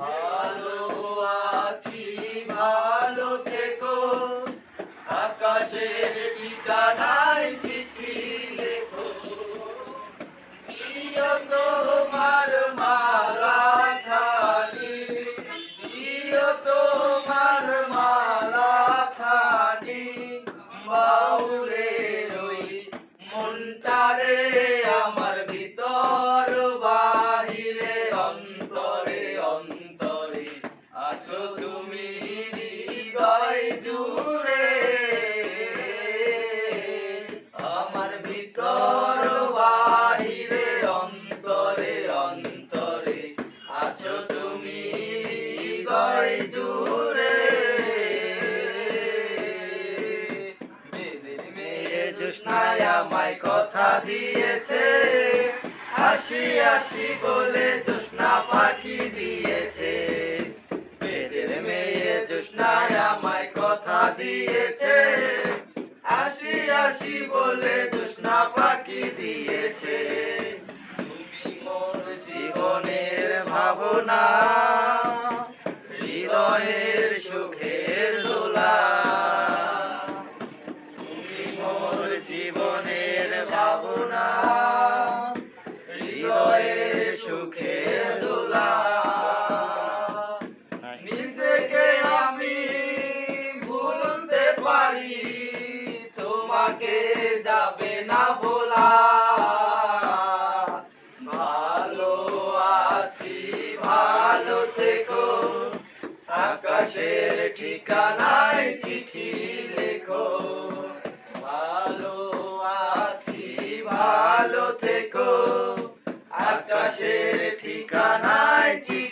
ভালো আছি ভালো থেকো। আকাশের ঠিকানায় আছো তুমি হৃদয় জুড়ে। আমার ভিতর বাহিরে, অন্তরে অন্তরে আছো তুমি হৃদয় জুড়ে। মেয়ে জোৎস্নায় আমায় কথা দিয়েছে। হাসি হাসি বলে জোৎস্না ফাঁকি দিয়েছে। দিয়েছে। হাসি হাসি বলে জোৎস্না ফাঁকি দিয়েছে। জীবনের ভাবনা, হৃদয়ের সুখের দোলা। তুমি মোর জীবনের ভাবনা, হৃদয়ের সুখের তোমাকে যাবে না বলা ভালো আছি, ভালো থেকো। আকাশের ঠিকানায় চিঠি লেখো। ভালো আছি, ভালো থেকো। আকাশের ঠিকানায় চিঠি